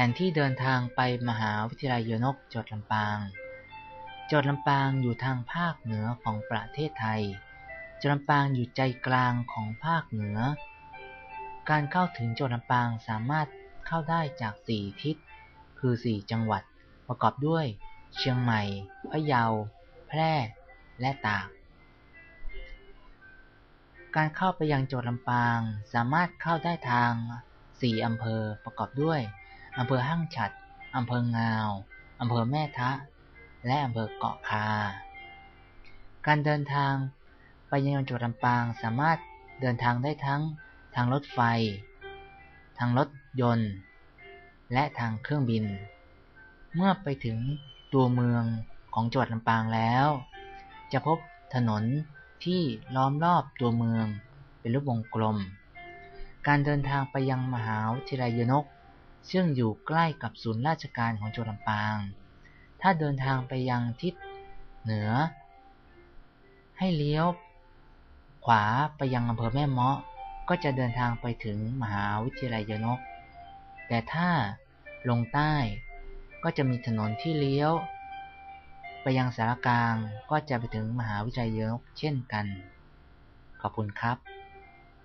ผนที่เดินทางไปมหาวิทยาลัยโยนกจังหวัดลำปางจังหวัดลำปางอยู่ทางภาคเหนือของประเทศไทยจังหวัดลำปางอยู่ใจกลางของภาคเหนือ การเข้าถึงจังหวัดลำปางสามารถเข้าได้จาก 4 ทิศ คือ 4 จังหวัด ประกอบด้วย เชียงใหม่ พะเยา แพร่ และตาก การเข้าไปยังจังหวัดลำปางสามารถเข้าได้ทาง 4 อำเภอประกอบด้วย อำเภอห้างฉัดอำเภองาวอำเภอแม่ทะ และอำเภอเกาะคา การเดินทางไปยังจังหวัดลำปางสามารถเดินทางได้ทั้งทางรถไฟ ทางรถยนต์ และทางเครื่องบิน เมื่อไปถึงตัวเมืองของจังหวัดลำปางแล้ว จะพบถนนที่ล้อมรอบตัวเมืองเป็นรูปวงกลม การเดินทางไปยังมหาวิทยาลัยยนก ซึ่งอยู่ใกล้กับศูนย์ราชการของจังหวัดลำปาง ถ้าเดินทางไปยังทิศเหนือ ให้เลี้ยวขวาไปยังอำเภอแม่เมาะ ก็จะเดินทางไปถึงมหาวิทยาลัยยนก แต่ถ้าลงใต้ก็จะมีถนนที่เลี้ยว ไปยังสารกลางก็จะไปถึงมหาวิทยาลัยยนกเช่นกัน ขอบคุณครับ